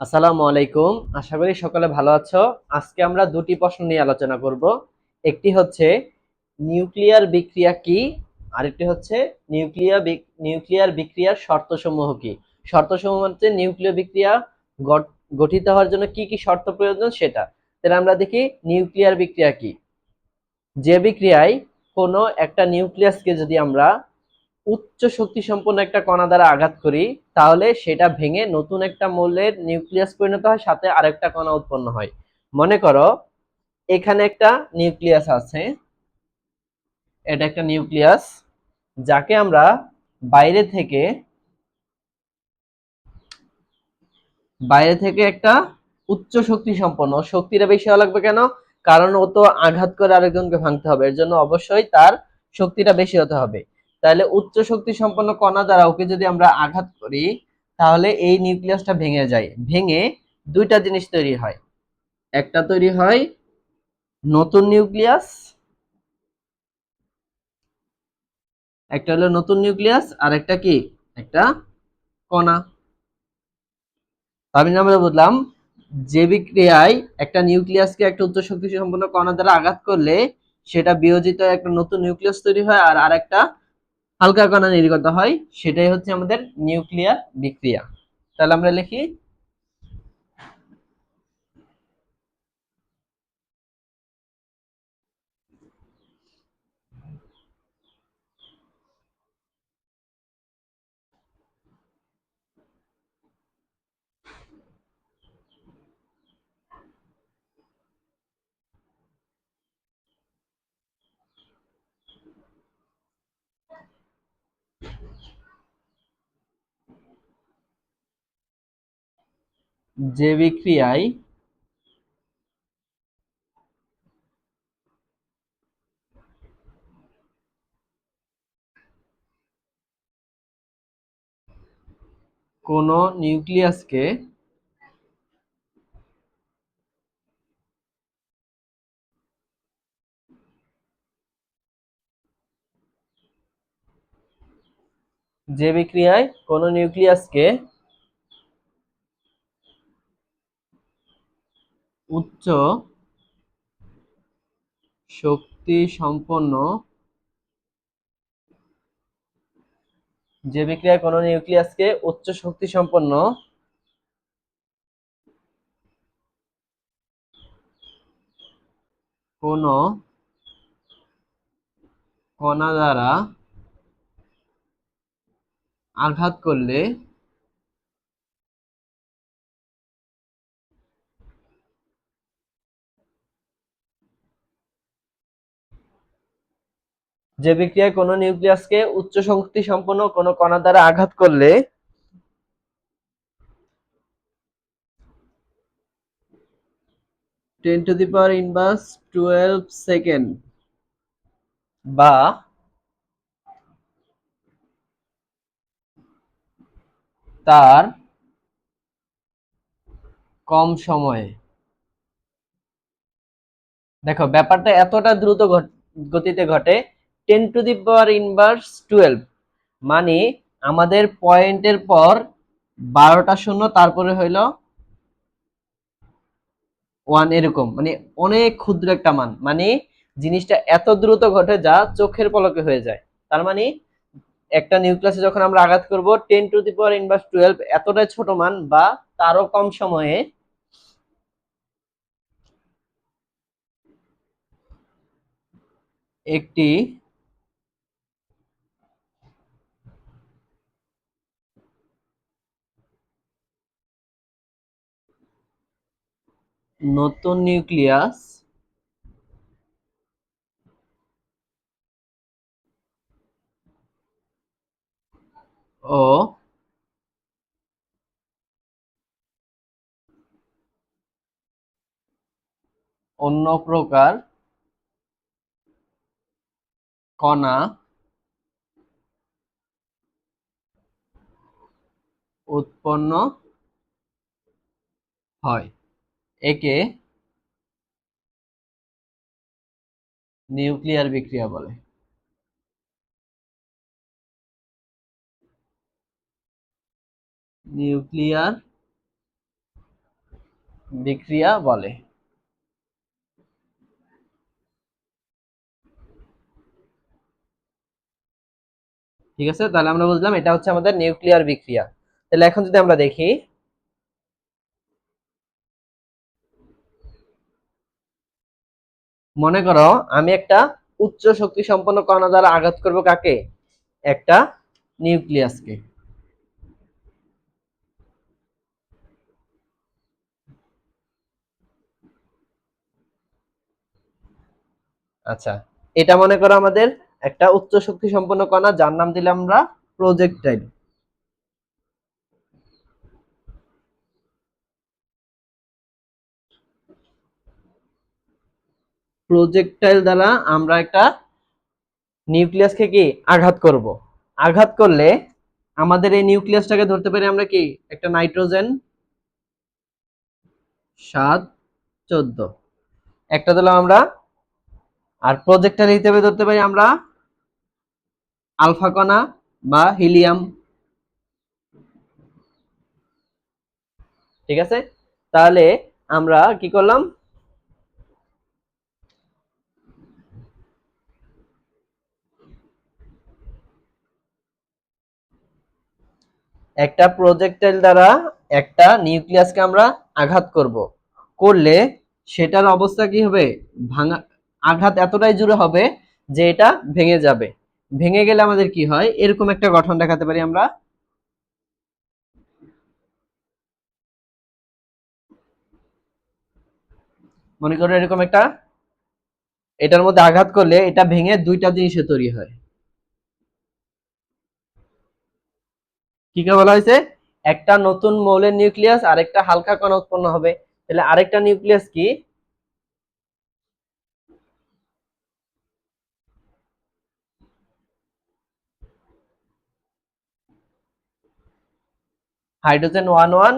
আসসালামু আলাইকুম। আশা করি সকলে ভালো আছো। আজকে আমরা দুটি প্রশ্ন নিয়ে আলোচনা করব। একটি হচ্ছে, নিউক্লিয়ার বিক্রিয়া কি? আরেকটি হচ্ছে নিউক্লিয়ার নিউক্লিয়ার বিক্রিয়ার শর্তসমূহ কি? শর্তসমূহ হচ্ছে, নিউক্লিয় বিক্রিয়া গঠিত হওয়ার জন্য কি কি শর্ত প্রয়োজন সেটা। তাহলে আমরা দেখি, নিউক্লিয়ার বিক্রিয়া কি? যে বিক্রিয়ায় কোনো একটা নিউক্লিয়াসকে যদি আমরা উচ্চ শক্তি সম্পন্ন একটা কণা দ্বারা আঘাত করি, তাহলে সেটা ভেঙে নতুন একটা মৌলের নিউক্লিয়াস পরিণত হয় সাথে আরেকটা কণা উৎপন্ন হয়। মনে করো, এখানে একটা নিউক্লিয়াস আছে, এটা একটা নিউক্লিয়াস, যাকে আমরা বাইরে থেকে বাইরে থেকে একটা উচ্চ শক্তি সম্পন্ন শক্তিটা বেশি হওয়া লাগবে কেন? কারণ ও তো আঘাত করে আরেকজনকে ভাঙতে হবে, এর জন্য অবশ্যই তার শক্তিটা বেশি হতে হবে। তাহলে উচ্চ শক্তি সম্পন্ন কণা দ্বারা ওকে যদি আমরা আঘাত করি, তাহলে এই নিউক্লিয়াসটা ভেঙে যায়। ভেঙে দুইটা জিনিস তৈরি হয়। একটা তৈরি হয় নতুন নিউক্লিয়াস, একটা হলো নতুন নিউক্লিয়াস, আর একটা কি? একটা কণা। আমি আমরা বললাম, যে বিক্রিয়ায় একটা নিউক্লিয়াসকে একটা উচ্চ শক্তি সম্পন্ন কণা দ্বারা আঘাত করলে সেটা বিয়োজিত একটা নতুন নিউক্লিয়াস তৈরি হয়, আর আরেকটা হালকা কণা নির্গত হয় সেটাই হচ্ছে আমাদের নিউক্লিয়ার বিক্রিয়া। তাহলে আমরা লিখি যে বিক্রিয়ায় কোন নিউক্লিয়াসকে যে বিক্রিয়ায় কোন নিউক্লিয়াসকে উচ্চ শক্তি সম্পন্ন যে বিক্রিয়ায় কোনো নিউক্লিয়াসকে উচ্চ শক্তি সম্পন্ন কোন কণা দ্বারা আঘাত করলে যে বিক্রিয়ায় কোনো নিউক্লিয়াসকে উচ্চ শক্তি সম্পন্ন কোনো কণা দ্বারা আঘাত করলে ten to the power inverse twelve second. বা তার কম সময়ে। দেখো ব্যাপারটা এতটা দ্রুত গতিতে ঘটে ten to the power inverse twelve. মানে আমাদের পয়েন্টের পর বারোটা শূন্য, তারপরে হইল ওয়ান এরকম। মানে অনেক ক্ষুদ্র একটা মান। মানে জিনিসটা এত দ্রুত ঘটে যা চোখের পলকে হয়ে যায়। তার মানে একটা নিউক্লিয়াসে যখন আমরা আঘাত করব ten to the power inverse twelve এতটাই ছোট মান বা তারও কম সময়ে একটি নতুন নিউক্লিয়াস ও অন্য প্রকার কণা উৎপন্ন হয়। একে নিউক্লিয়ার বিক্রিয়া বলে। নিউক্লিয়ার বিক্রিয়া বলে। ঠিক আছে? তাহলে আমরা বুঝলাম এটা হচ্ছে আমাদের নিউক্লিয়ার বিক্রিয়া। তাহলে এখন যদি আমরা দেখি মনে করো আমি একটা উচ্চ শক্তি সম্পন্ন কণা দ্বারা আঘাত করব কাকে? একটা নিউক্লিয়াসকে। আচ্ছা এটা মনে করো আমাদের একটা উচ্চ শক্তি সম্পন্ন কণা, যার নাম দিলাম আমরা প্রজেক্টাইল প্রজেক্টাইল দ্বারা আমরা একটা নিউক্লিয়াসকে কি আঘাত করব? আঘাত করলে আমাদের এই নিউক্লিয়াসটাকে ধরতে পারি আমরা কি? একটা নাইট্রোজেন সাত চোদ্দ। একটা দিলাম আমরা, আর প্রজেক্টাইল হিসেবে ধরতে পারি আমরা আলফা কণা বা হিলিয়াম ঠিক আছে? তাহলে আমরা কি করলাম? একটা প্রজেক্টাইল দ্বারা একটা নিউক্লিয়াসকে আমরা আঘাত করব। করলে সেটার অবস্থা কি হবে? ভাঙা, আঘাত এতটাই জোরে হবে যে এটা ভেঙে যাবে। ভেঙে গেলে আমাদের কি হয়? এরকম একটা গঠন দেখাতে পারি আমরা। মনে করো এরকম একটা, এটার মধ্যে আঘাত করলে এটা ভেঙে দুইটা জিনিসে তৈরি হয়। কি বলা হয়েছে? একটা নতুন মৌলের নিউক্লিয়াস আর একটা হালকা কণা উৎপন্ন হবে। তাহলে আরেকটা নিউক্লিয়াস কি? Hydrogen one one.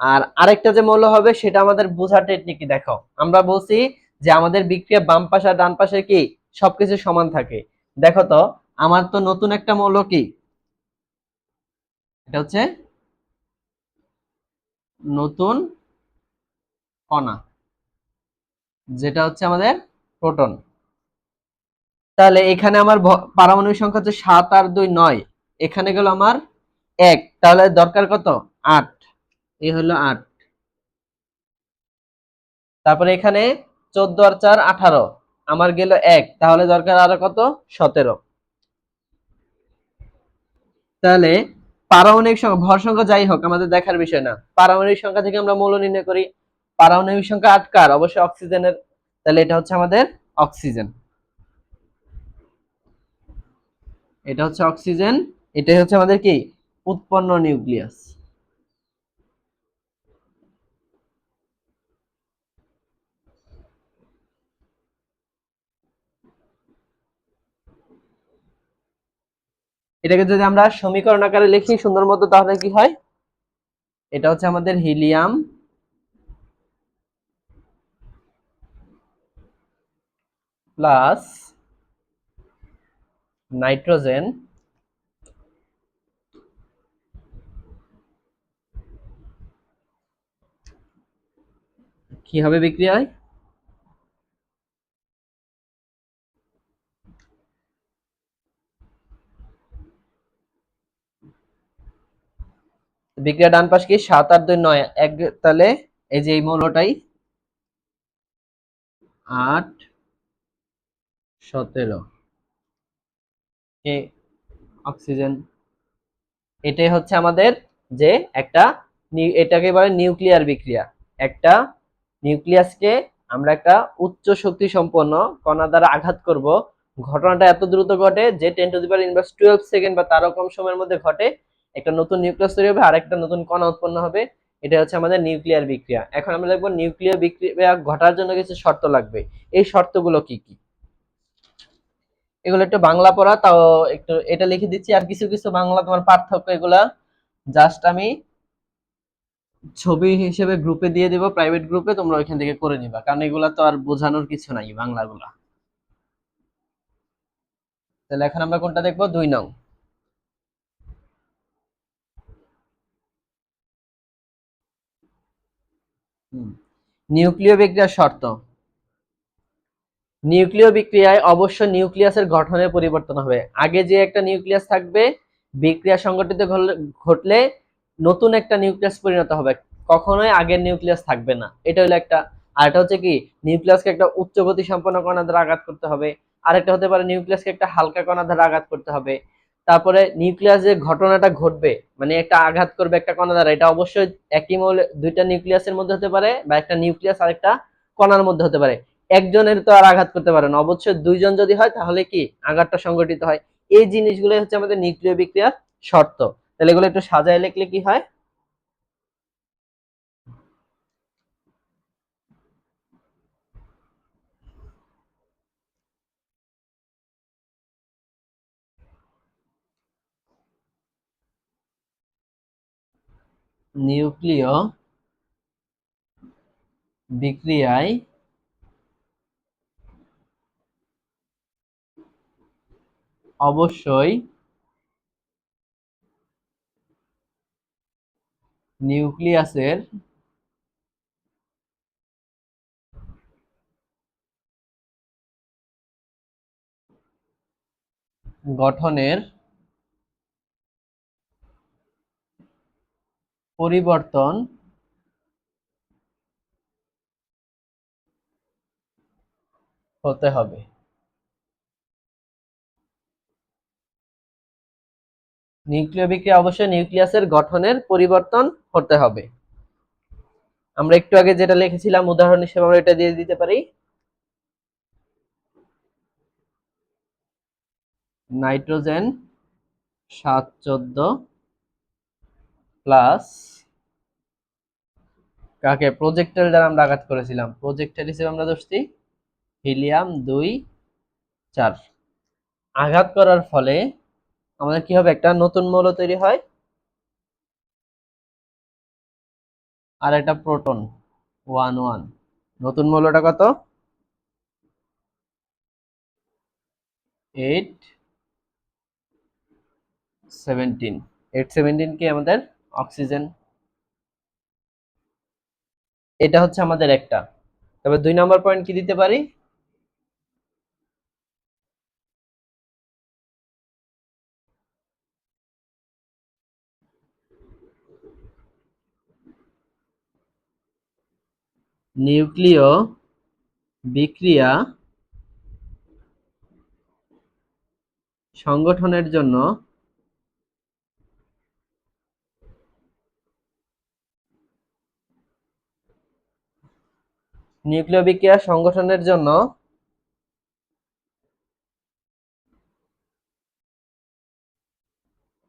আর আরেকটা যে মৌল হবে, সেটা আমাদের বোঝার টেকনিক দেখো, আমরা বলছি যে আমাদের বিক্রিয়া বাম পাশে আর ডান পাশে কি? সবকিছু সমান থাকে। দেখো তো, আমার তো নতুন একটা মৌল কি? এটা হচ্ছে নতুন কণা, যেটা হচ্ছে আমাদের প্রোটন। তাহলে এখানে আমার পারমাণবিক সংখ্যা হচ্ছে সাত আর দুই, নয়। এখানে গেল আমার এক। তাহলে দরকার কত? আট। এই হলো আট। তারপরে এখানে চোদ্দ আর চার, আঠারো। আমার গেল এক। তাহলে দরকার আরও কত? সতেরো। তাহলে পারমাণবিক সংখ্যা, ভর সংখ্যা যাই হোক, আমাদের দেখার বিষয় না। পারমাণবিক সংখ্যা থেকে আমরা মৌল নির্ণয় করি। পারমাণবিক সংখ্যা আটকার অবশ্যই অক্সিজেনের। তাহলে এটা হচ্ছে আমাদের অক্সিজেন। এটা হচ্ছে অক্সিজেন। এটাই হচ্ছে আমাদের কি? উৎপন্ন নিউক্লিয়াস। এটাকে যদি আমরা সমীকরণ আকারে লিখি সুন্দর মতো, তাহলে কি হয়? এটা হচ্ছে আমাদের হিলিয়াম। Plus nitrogen. কি হবে বিক্রিয়ায়? বিক্রিয়া ডান পাশ কি? সাত, আট, দুই, নয়। এক তাহলে এই যে এই মৌলটাই আট, সতেরো। অক্সিজেন। এটাই হচ্ছে আমাদের যে একটা এটাকে বলে নিউক্লিয়ার বিক্রিয়া। একটা নিউক্লিয়াসকে আমরা একটা উচ্চ শক্তি সম্পন্ন কণা দ্বারা আঘাত করব। ঘটনাটা এত দ্রুত ঘটে যে ten to the power inverse twelve second বা তারও কম সময়ের মধ্যে ঘটে একটা নতুন নিউক্লিয়াস তৈরি হবে আর একটা নতুন কণা উৎপন্ন হবে। এটা হচ্ছে আমাদের নিউক্লিয়ার বিক্রিয়া। এখন আমরা দেখব নিউক্লিয়ার বিক্রিয়া ঘটার জন্য কিছু শর্ত লাগবে। এই শর্তগুলো কি কি? এগুলো একটু বাংলা পড়া, তাও একটু এটা লিখে দিচ্ছি। আর কিছু কিছু বাংলা তোমার পার্থক্য এগুলা জাস্ট আমি ছবি হিসেবে গ্রুপে দিয়ে দিব প্রাইভেট গ্রুপে তোমরা ওইখান থেকে করে নিবা। কারণ এগুলা তো আর বোঝানোর কিছু নাই বাংলাগুলা। তাহলে এখন আমরা কোনটা দেখব? দুই নং। নিউক্লিয় বিক্রিয়ার শর্ত। নিউক্লিয় বিক্রিয়ায় অবশ্য নিউক্লিয়াসের গঠনের পরিবর্তন হবে। আগে যে একটা নিউক্লিয়াস থাকবে, বিক্রিয়া সংগঠিত ঘটলে নতুন একটা নিউক্লিয়াস পরিণত হবে। কখনোই আগের নিউক্লিয়াস থাকবে না। এটা হলো একটা, আর এটা হচ্ছে কি, নিউক্লিয়াসকে একটা উচ্চ গতি সম্পন্ন কণা দ্বারা আঘাত করতে হবে। আরেকটা হতে পারে নিউক্লিয়াসকে একটা হালকা কণা দ্বারা আঘাত করতে হবে। তারপরে নিউক্লিয়াস যে ঘটনাটা ঘটবে মানে একটা আঘাত করবে একটা কণা দ্বারা, এটা অবশ্যই একই মৌল, দুইটা নিউক্লিয়াসের মধ্যে হতে পারে বা একটা নিউক্লিয়াস আর একটা কণার মধ্যে হতে পারে। একজনের তো আর আঘাত করতে পারে না। অবশ্যই দুইজন যদি হয়, তাহলে কি আঘাতটা সংগঠিত হয়? এই জিনিসগুলো হচ্ছে আমাদের নিউক্লিয় বিক্রিয়ার শর্ত। তাহলে এগুলো একটু সাজায় লিখলে কি হয়? নিউক্লিয় বিক্রিয়ায় অবশ্যই নিউক্লিয়াসের গঠনের পরিবর্তন হতে হবে। নিউক্লিয় বিক্রিয়া অবশ্যই নিউক্লিয়াসের গঠনের পরিবর্তন হতে হবে। আমরা একটু আগে যেটা লিখেছিলাম, উদাহরণ হিসেবে আমরা এটা দিয়ে দিতে পারি। নাইট্রোজেন সাত চোদ্দ প্লাস কাকে? প্রজেক্টাইল দ্বারা আমরা আঘাত করেছিলাম। প্রজেক্টাইল হিসেবে আমরা দোষটি হিলিয়াম দুই চার। আঘাত করার ফলে আমাদের কি হবে? একটা নতুন মৌল তৈরি হয়। আর একটা প্রোটন ওয়ান ওয়ান নতুন মৌলটা কত? এইট সেভেন্টিন এইট সেভেন্টিন কি আমাদের অক্সিজেন। এটা হচ্ছে আমাদের একটা। তবে দুই নম্বর পয়েন্ট কি দিতে পারি? নিউক্লিয় বিক্রিয়া সংগঠনের জন্য নিউক্লিয় বিক্রিয়া সংগঠনের জন্য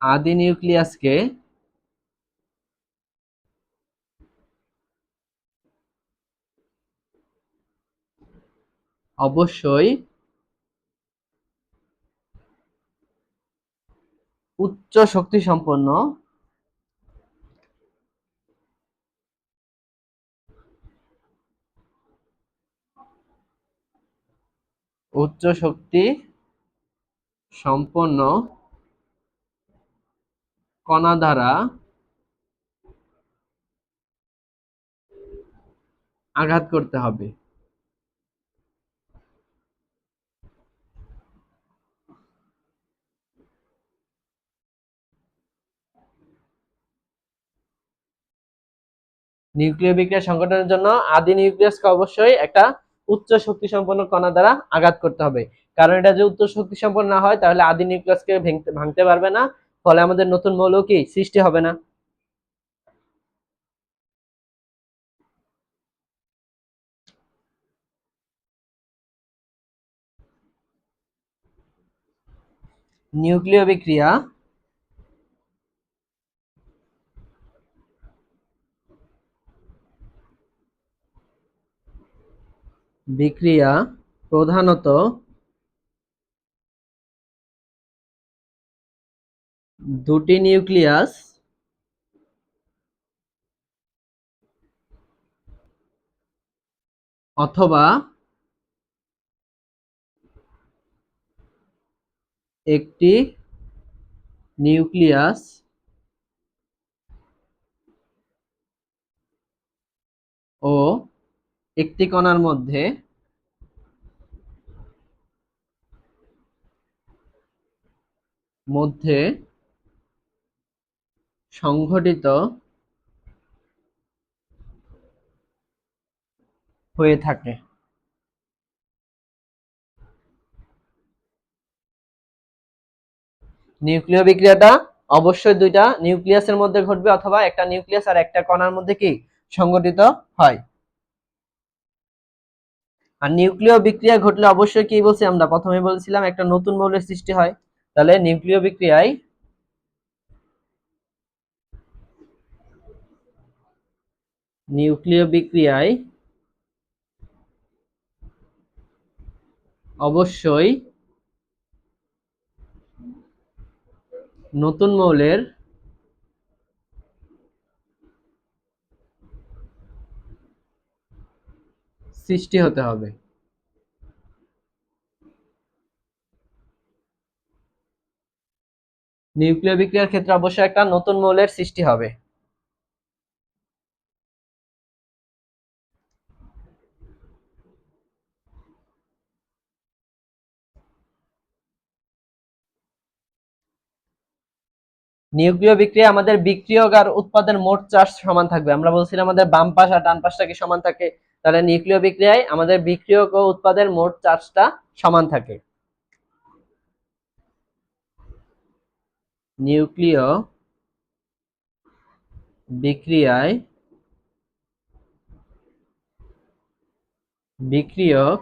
আদি নিউক্লিয়াসকে অবশ্যই উচ্চ শক্তি সম্পন্ন উচ্চ শক্তি সম্পন্ন কণা দ্বারা আঘাত করতে হবে। নিউক্লিয় বিক্রিয়া সংগঠনের জন্য আদি নিউক্লিয়াসকে অবশ্যই একটা উচ্চ শক্তি সম্পন্ন কণা দ্বারা আঘাত করতে হবে। কারণ এটা যে উচ্চ শক্তি সম্পন্ন না হয়, তাহলে আদি নিউক্লিয়াসকে ভাঙতে পারবে না। ফলে আমাদের নতুন মৌল কি? সৃষ্টি হবে না। নিউক্লিয় বিক্রিয়া বিক্রিয়া প্রধানত দুটি নিউক্লিয়াস অথবা একটি নিউক্লিয়াস ও একটি কণার মধ্যে মধ্যে সংঘটিত হয়ে থাকে। নিউক্লিয় বিক্রিয়াটা অবশ্যই দুইটা নিউক্লিয়াসের মধ্যে ঘটবে অথবা একটা নিউক্লিয়াস আর একটা কণার মধ্যে কি সংঘটিত হয়। আর নিউক্লিয় বিক্রিয়া ঘটলে অবশ্যই কি বলছি আমরা? প্রথমে বলেছিলাম একটা নতুন মৌলের সৃষ্টি হয়। তাহলে নিউক্লিয় বিক্রিয়ায় নিউক্লিয় বিক্রিয়ায় অবশ্যই নতুন মৌলের সৃষ্টি হতে হবে। নিউক্লিয় বিক্রিয়ার ক্ষেত্রে অবশ্যই একটা নতুন মৌলের সৃষ্টি হবে। নিউক্লিয় বিক্রিয়া আমাদের বিক্রিয়ক আর উৎপাদের মোট চার্জ সমান থাকবে। আমরা বলছিলাম আমাদের বাম পাশ আর ডান পাশটা কি সমান থাকে? তাহলে নিউক্লিয় বিক্রিয়ায় আমাদের বিক্রিয়ক ও উৎপাদের মোট চার্জটা সমান থাকে। নিউক্লিয় বিক্রিয়ায় বিক্রিয়ক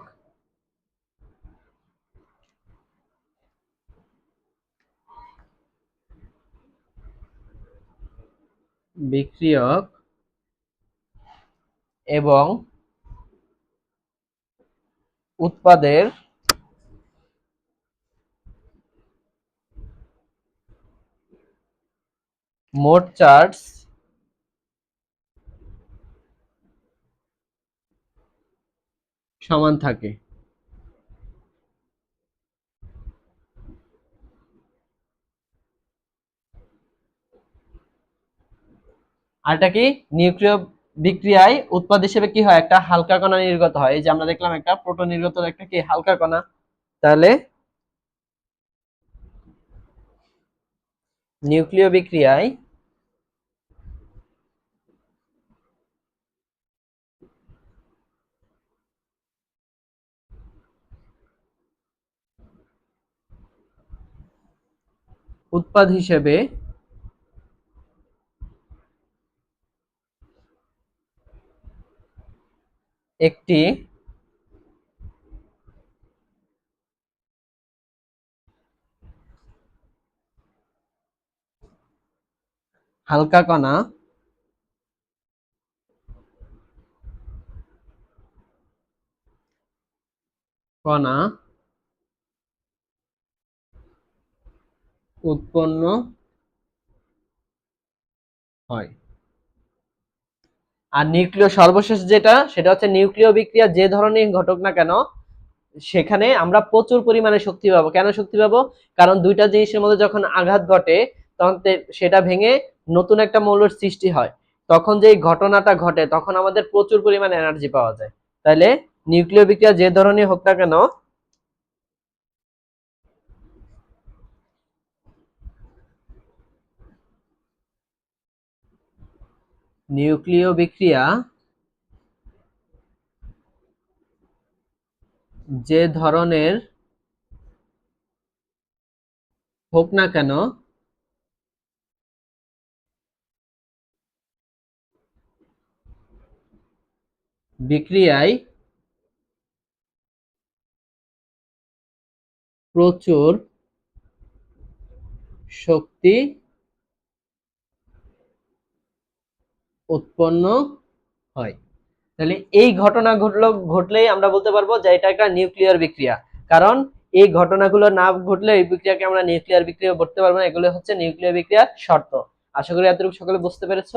বিক্রিয়ক এবং উৎপাদের মোট চার্জ সমান থাকে। আর এটা কি? নিউক্লিয় বিক্রিয়ায় উৎপাদ হিসেবে কি হয়? একটা হালকা কণা নির্গত হয়। এই যে আমরা দেখলাম একটা প্রোটন নির্গত একটা কি? হালকা কণা। তাহলে নিউক্লিয় বিক্রিয়ায় উৎপাদ হিসেবে একটি হালকা কণা। কণা। উৎপন্ন হয়। আর নিউক্লিয় সর্বশেষ যেটা, সেটা হচ্ছে নিউক্লিয় বিক্রিয়া যে ধরনের ঘটক না কেন, সেখানে আমরা প্রচুর পরিমাণে শক্তি পাবো। কেন শক্তি পাবো? কারণ দুইটা জিনিসের মধ্যে যখন আঘাত ঘটে, তখন সেটা ভেঙে নতুন একটা মৌলের সৃষ্টি হয়। তখন যে ঘটনাটা ঘটে, তখন আমাদের প্রচুর পরিমাণে এনার্জি পাওয়া যায়। তাহলে নিউক্লিয় বিক্রিয়া যে ধরনের হোক না কেন নিউক্লিয় বিক্রিয়া যে ধরনের হোক না কেন বিক্রিয়ায় প্রচুর শক্তি উৎপন্ন হয়। তাহলে এই ঘটনা ঘটলো, ঘটলেই আমরা বলতে পারব যে এটা একটা নিউক্লিয়ার বিক্রিয়া। কারণ এই ঘটনাগুলো না ঘটলে এই বিক্রিয়াকে আমরা নিউক্লিয়ার বিক্রিয়া করতে পারব না, এগুলো হচ্ছে নিউক্লিয়ার বিক্রিয়ার শর্ত। আশা করি এতটুকু সকলে বুঝতে পেরেছ।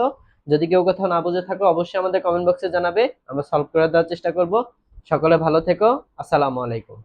যদি কেউ কোথাও না বুঝে থাকো, অবশ্যই আমাদের কমেন্ট বক্সে জানাবে, আমরা সলভ করে দেওয়ার চেষ্টা করব। সকলে ভালো থেকো, আসসালামু আলাইকুম।